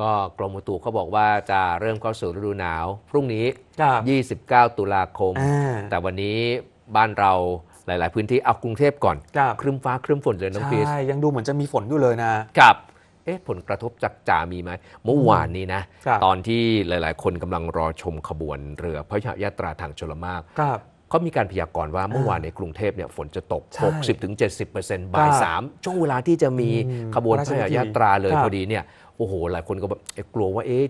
ก็กรมอุตุเขาบอกว่าจะเริ่มเข้าสู่ฤดูหนาว พรุ่งนี้ ครับ29 ตุลาคม อ่า แต่วันนี้บ้านเราหลาย ๆ พื้นที่เอากรุงเทพก่อนครับครึ้มฟ้าครึ้มฝนเลยน้องใช่พีชยังดูเหมือนจะมีฝนอยู่เลยนะ กับ เอ๊ะ ผลกระทบจากจ่ามีไหม เมื่อวานนี้นะ ครับ ตอนที่หลาย ๆ คนกำลังรอชมขบวนเรือพระยาตราทางชลมากครับ เขามีการพยากรณ์ว่าเมื่อวานในกรุงเทพเนี่ยฝนจะตก ใช่60-70%บ่ายครับสามช่วงเวลาที่จะมีอืมขบวนพพระราชระพิธียาตราเลยครับ พอดีเนี่ยโอ้โห หลายคนก็แบบเอ๊ะกลัวว่าเอ๊ะ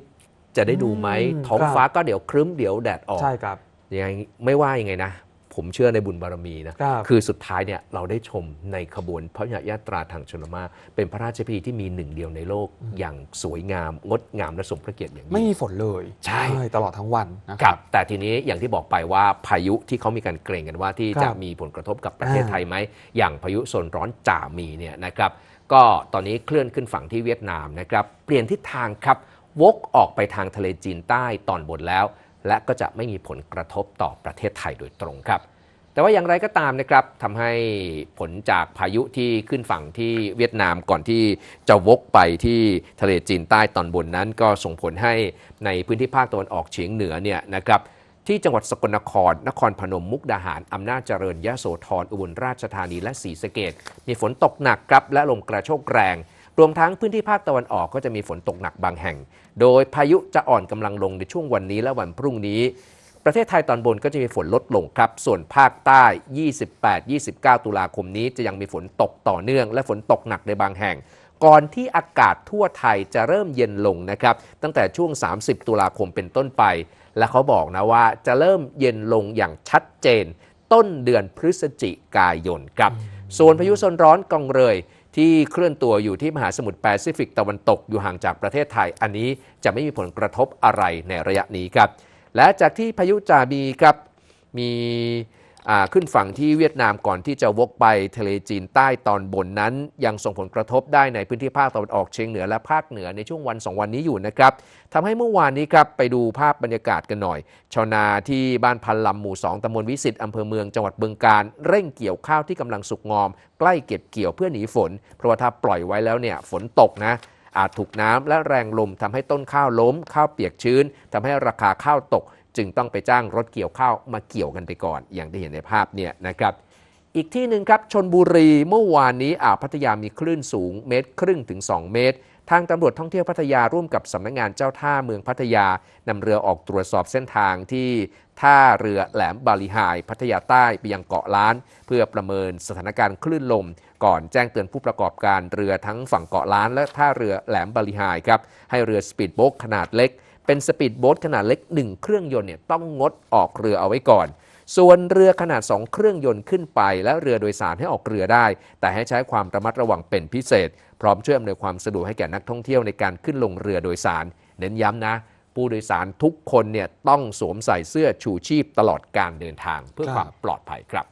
จะได้ดูไหมอืมท้องครับฟ้าก็เดี๋ยวครึ้มเดี๋ยวแดดออกใช่ครับ ยังไงไม่ว่ายังไงนะ ผมเชื่อในบุญบารมีนะครับคือสุดท้ายเนี่ยเราได้ชมในขบวนพระยาตราทางชลมากเป็นพระราชพิธีที่มีหนึ่งเดียวในโลกอย่างสวยงาม งดงามและสมพระเกียรติอย่างไม่ยิ่งมีฝนเลย ใช่ตลอดทั้งวันนะคครัรับบแต่ทีนี้อย่างที่บอกไปว่าพายุที่เขามีการเกรงกันว่าที่ครับจะมีผลกระทบกับประเทศอ่าไทยไหมอย่างพายุโซนร้อนจ่ามีเนี่ยนะครับก็ตอนนี้เคลื่อนขึ้นฝั่งที่เวียดนามนะครับเปลี่ยนทิศทางครับวกออกไปทางทะเลจีนใต้ตอนบนแล้ว และก็จะไม่มีผลกระทบต่อประเทศไทยโดยตรงครับ แต่ว่าอย่างไรก็ตามนะครับทำให้ผลจากพายุที่ขึ้นฝั่งที่เวียดนามก่อนที่จะวกไปที่ทะเลจีนใต้ตอนบนนั้นก็ส่งผลให้ในพื้นที่ภาคตะวันออกเฉียงเหนือเนี่ยนะครับที่จังหวัดสกลนคร นครพนม มุกดาหาร อำนาจเจริญ ยะโสธร อุบลราชธานี และศรีสะเกดมีฝนตกหนักครับ และลมกระโชกแรง รวมทั้งพื้นที่ภาคตะวันออกก็จะมีฝนตกหนักบางแห่ง โดยพายุจะอ่อนกำลังลงในช่วงวันนี้และวันพรุ่งนี้ ประเทศไทยตอนบนก็จะมีฝนลดลงครับ ส่วนภาคใต้ 28-29 ตุลาคมนี้จะยังมีฝนตกต่อเนื่อง และฝนตกหนักในบางแห่ง ก่อนที่อากาศทั่วไทยจะเริ่มเย็นลงนะครับ ตั้งแต่ช่วง 30 ตุลาคมเป็นต้นไป และเขาบอกนะว่าจะเริ่มเย็นลงอย่างชัดเจน ต้นเดือนพฤศจิกายนครับ ส่วนพายุโซนร้อนกองเรยที่เคลื่อนตัวอยู่ที่มหาสมุทรแปซิฟิกตะวันตกอยู่ห่างจากประเทศไทย อันนี้จะไม่มีผลกระทบอะไรในระยะนี้ครับ และจากที่พายุจาบีครับมีขึ้นฝั่งที่เวียดนามก่อนที่จะวกไปทะเลจีนใต้ตอนบนนั้น ยังส่งผลกระทบได้ในพื้นที่ภาคตะวันออกเฉียงเหนือและภาคเหนือในช่วงวันสองวันนี้อยู่นะครับทำให้เมื่อวานนี้ครับไปดูภาพบรรยากาศกันหน่อย ชาวนาที่บ้านพันลำหมู่ 2ตำบลวิสิตอำเภอเมืองจังหวัดบึงการ เร่งเกี่ยวข้าวที่กำลังสุกงอม ใกล้เก็บเกี่ยวเพื่อหนีฝน เพราะว่าถ้าปล่อยไว้แล้วเนี่ยฝนตกนะ อาจถูกน้ำและแรงลมทำให้ต้นข้าวล้ม ข้าวเปียกชื้นทำให้ราคาข้าวตก จึงต้องไปจ้างรถเกี่ยวข้าวมาเกี่ยวกันไปก่อน อย่างที่เห็นในภาพเนี่ยนะครับอีกที่หนึ่งครับชนบุรีเมื่อวานนี้อ่าวพัทยามีคลื่นสูงเมตรครึ่งถึง 2 เมตร ทางตำรวจท่องเที่ยวพัทยาร่วมกับสำนักงานเจ้าท่าเมืองพัทยานำเรือออกตรวจสอบเส้นทางที่ท่าเรือแหลมบาลีไฮพัทยาใต้ไปยังเกาะล้าน เพื่อประเมินสถานการณ์คลื่นลม ก่อนแจ้งเตือนผู้ประกอบการเรือทั้งฝั่งเกาะล้านและท่าเรือแหลมบาลีไฮครับให้เรือสปีดโบ๊ทขนาดเล็ก เป็นสปีดโบ๊ทขนาดเล็ก 1 เครื่องยนต์เนี่ยต้องงดออกเรือเอาไว้ก่อน ส่วนเรือขนาด 2 เครื่องยนต์ขึ้นไป และเรือโดยสารให้ออกเรือได้ แต่ให้ใช้ความระมัดระวังเป็นพิเศษ พร้อมช่วยอำนวยความสะดวกให้แก่นักท่องเที่ยวในการขึ้นลงเรือโดยสาร เน้นย้ำนะ ผู้โดยสารทุกคนเนี่ยต้องสวมใส่เสื้อชูชีพตลอดการเดินทางเพื่อครับความปลอดภัยครับ